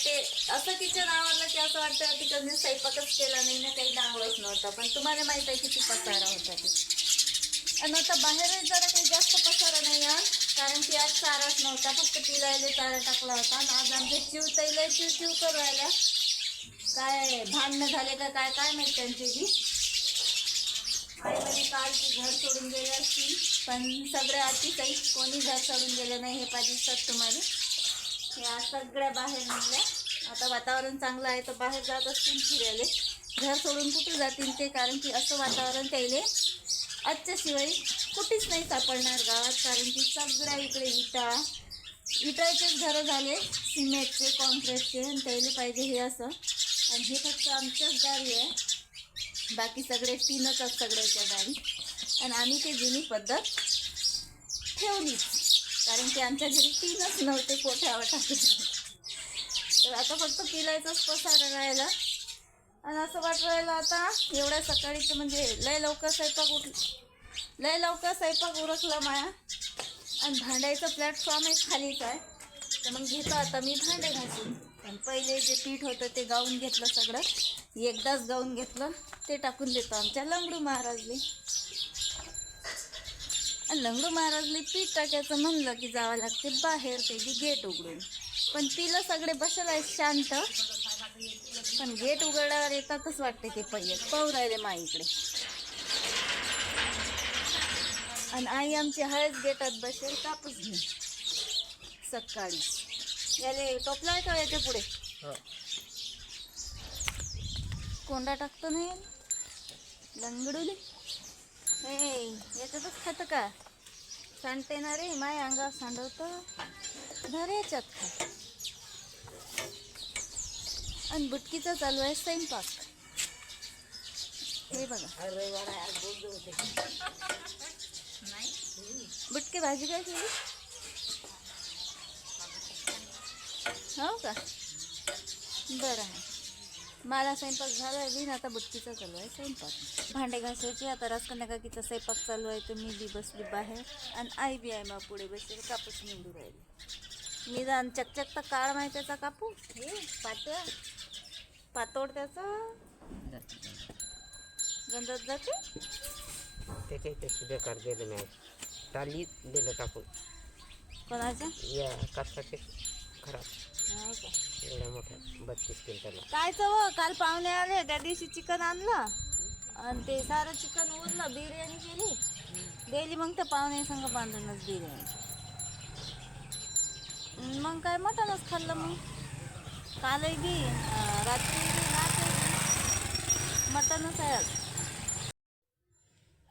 वाटते असं किचन आवडलं की असं वाटतं की कधी स्वयंपाकच केला नाही ना काही डांगळच नव्हता. पण तुम्हाला माहीत आहे किती पसारा होता ते. आणि आता बाहेरच जरा काही जास्त पसारा नाही आहे कारण की आज चाराच नव्हता. फक्त पिलायला चारा टाकला होता. आणि आज आमच्या चिव तैला चिव चिव करू काय भांडणं झाले का काय काय माहीत त्यांचे की आई काल ती घर सोडून गेले असतील पण सगळ्या अतिशय कोणी घर सोडून गेलं नाही हे पाहिजे तुम्हाला. या सगळ्या बाहेर निघल्या. आता वातावरण चांगलं आहे तर बाहेर जात असतील फिरायले. घर सोडून कुठे जातील ते? कारण की असं वातावरण त्याले आजच्याशिवाय कुठेच नाही सापडणार गावात. कारण की सगळ्या इकडे विटा इटाचेच घरं झाले सिमेंटचे कॉन्क्रीटचे आणि त्याला पाहिजे हे असं. आणि हे फक्त आमच्याच गावी आहे. बाकी सगळे तीनच आहेत सगळ्याच्या गावी. आणि आम्ही ते जुनी पद्धत ठेवलीच. कारण की आमच्या घरी तीनच नव्हते कोठ्यावर टाकले तर आता फक्त पिलायचाच पसारा राहिला. आणि असं वाटू राहिलं आता एवढ्या सकाळीचं म्हणजे लय लवकर स्वयंपाक उठ लय लवकर स्वयंपाक उरकला माया. आणि भांड्याचं प्लॅटफॉर्म एक खालीच आहे. तर मग घेतो आता मी भांडे घासून. पण पहिले जे पीठ होतं ते गाऊन घेतलं सगळं. एकदाच गाऊन घेतलं. ते टाकून देतो आमच्या लंगडू महाराजले. लंगडू महाराजले पीठ टाकायचं म्हणलं की जावं लागते बाहेर ते बी गेट उघडून. पण तिला सगळे बसल आहेत शांत. पण गेट उघडल्यावर येतातच वाटते ते पहिले. पाहू राहिले माईकडे आणि आई आमची हळद गेटात बसेल कापूस घेऊन. सकाळी. याले टोपला आहे का याच्यापुढे? कोंडा टाकतो नाही लंगडूले? हे याच्यातच खातं का सांडते ना रे माय अंगावर सांडवतं धर याच्यात खा आणि बुटकीचा चालू आहे स्वयंपाक हे बघा बुटके भाजी काय केली हो का बरं आहे मला स्वयंपाक झाला आहे बिन आता बुटकीचा चालू आहे स्वयंपाक. भांडे घासायचे आता राजकन्या काकीचा स्वयंपाक चालू आहे तर मी बी बसली बाहेर आणि आई बी आहे मग पुढे बसली कापूस निवडू राहिली. निदान चकचक तर काळ माहिती त्याचा कापूस. हे पाट्या पातोड त्याचा. गंधत जाते. त्याच्या त्याची बेकार दिलं नाही. टाली दिलं टाकून कोणाच्या या कापसाचे. खराब हो का एवढ्या मोठ्या बत्तीस क्विंटलला. काय चव? काल पाहुणे आले त्या दिवशी चिकन आणलं. आणि ते सारं चिकन उरलं बिर्याणी केली. गेली मग त्या पाहुणे संग बांधूनच बिर्याणी. मग काय मटणच खाल्लं मग कालही बी अं, रात्री बी रात्री बी मटणच आहे आज.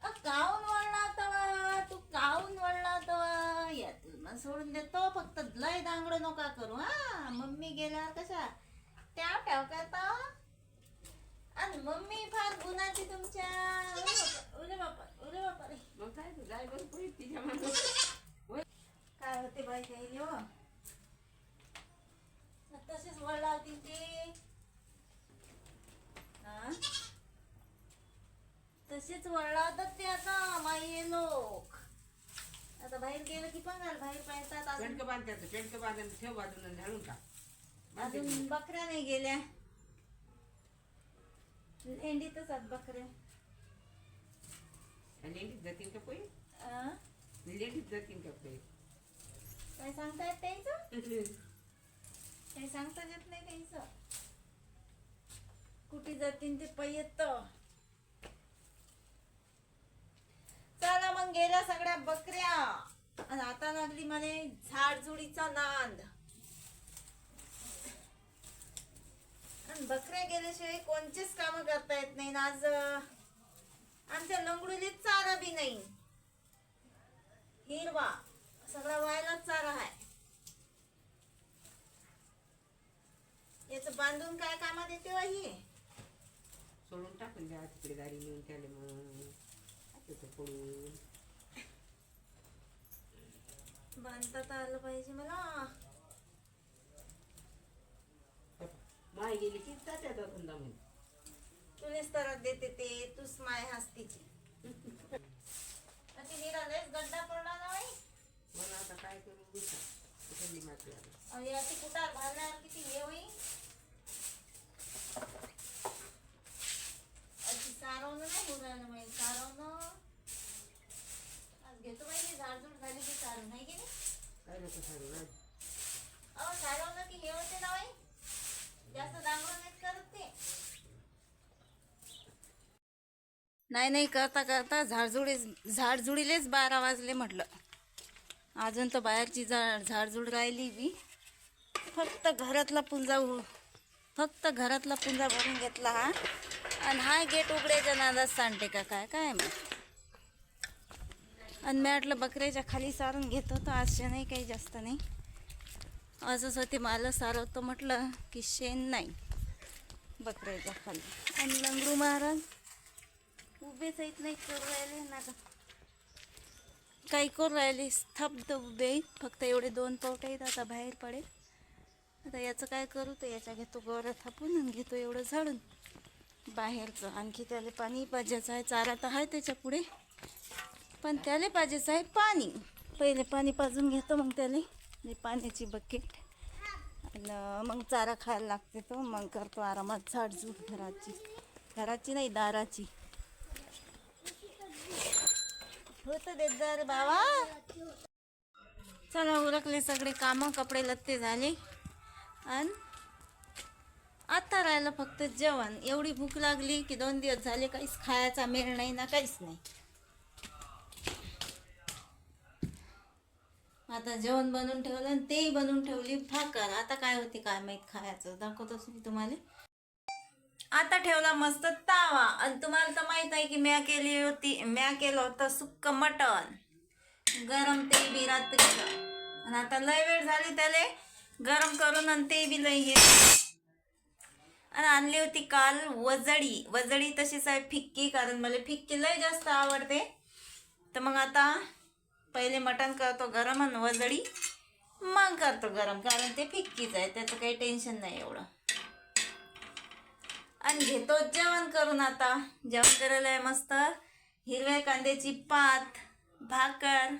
अ, काहून वळला तवा तू काहून वळला तवा या मग सोडून देतो. लय दांगड नका करू हा मम्मी गेल्यावर कशा त्या ठेव करता आणि मम्मी फार गुणाची तुमच्या उरे बापा उरे बापा रे मग काय तू जाय बरं पुढे तिच्या मागं. काय होते बाई काही हो तसेच वळला होती ते हा? तसेच वळला होतात ते आता माये लोक आता बाहेर गेलं की पण बाहेर पाहतात अजून. पेंडकं बांधतात पेंडकं बांधायला ठेव बाजूला झाडून का अजून बकऱ्या नाही गेल्या. लेंडीतच आहेत बकऱ्या. लेडीज जातील का पै आ? लेडीज जातील का पै काय सांगता येत त्यांचं? काही सांगता येत नाही त्यांचं. कुठे जातील ते पयत. चला मग गेल्या सगळ्या बकऱ्या. आणि आता लागली मला झाडझुडीचा नांद. आणि बकऱ्या गेल्याशिवाय कोणचीच काम करता येत नाही आज आमच्या लंगडुलीत चारा बी नाही. हिरवा सगळा व्हायलाच चारा आहे. याच बांधून काय कामात येते वा सोडून टाकून द्या तिकडे गाडी नेऊन त्याला मग पडून. बांधता आलं पाहिजे मला. माय गेली की जात्या धंदा म्हणून. तुलेच तर देते ते तूच माय हस्तीची. ती निरालेच गड्डा पडला ना बाई. मला आता काय करू? माती आली आणि याची कुटार घालण्यावर किती हे अहो की हे होते ना जास्त दांगरून नाही नाही नाही करता करता झाडझुडी झाडझुडीलेच बारा वाजले म्हटलं. अजून तर बाहेरची झाड झाडझुड राहिली बी. फक्त घरातला पुंजा फक्त घरातला पुंजा भरून घेतला हा. आणि हा गेट उघड्याच्या नादात सांडते का काय काय मग आणि मी वाटलं बकऱ्याच्या खाली सारून घेत होतो आज नाही काही जास्त नाही. असंच होते मला सारवतो म्हटलं की शेण नाही बकऱ्याच्या खाली. आणि लंगडू महाराज उभेच आहेत नाही करू राहिले ना का काही करू राहिले स्तब्ध उभे फक्त एवढे दोन पावट आहेत आता बाहेर पडेल. आता याचं काय करू तर याच्या घेतो गोऱ्या थापून आणि घेतो एवढं झाडून. बाहेरचं आणखी त्याला पाणी पाहिजेच आहे चारा तर आहे त्याच्या पुढे पण त्याला पाहिजेच आहे पाणी. पहिले पाणी पाजून घेतो मग त्याला. पाण्याची बकेट आणि मग चारा खायला लागते तो. मग करतो आरामात झाडझूड घराची. घराची नाही दाराची. होतं देत जा बाबा. चला उरकले सगळे कामं कपडे लत्ते झाले. आणि आता राहिलं फक्त जेवण. एवढी भूक लागली की दोन दिवस झाले काहीच खायचा मेळ नाही ना काहीच नाही. आता जेवण बनवून ठेवलं आणि तेही बनवून ठेवली. भाकर. आता काय होते काय माहीत खायचं. दाखवतोच मी तुम्हाला. आता ठेवला मस्त तावा. आणि तुम्हाला तर माहीत आहे की म्या केली होती म्या केलं होतं सुक्क मटण. गरम ते बी रात्रीचं. आणि आता लय वेळ झाली त्याले गरम करून आणि ते बी लय घे आणि आणली होती काल वजडी. वजडी तशीच आहे फिक्की कारण मला फिक्की लय जास्त आवडते. तर मग आता पहिले मटण करतो गरम आणि वजडी. मग करतो गरम कारण ते फिक्कीच आहे त्याचं काही टेन्शन नाही एवढं. आणि घेतो जेवण करून आता. जेवण करायला आहे मस्त. हिरव्या कांद्याची पात भाकर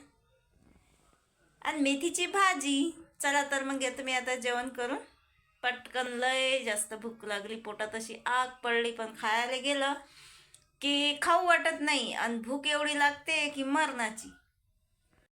आणि मेथीची भाजी. चला तर मग घेतो मी आता जेवण करून. पटकन लय जास्त भूक लागली पोटात अशी आग पडली पण खायला गेलं की खाऊ वाटत नाही. आणि भूक एवढी लागते की मरणाची.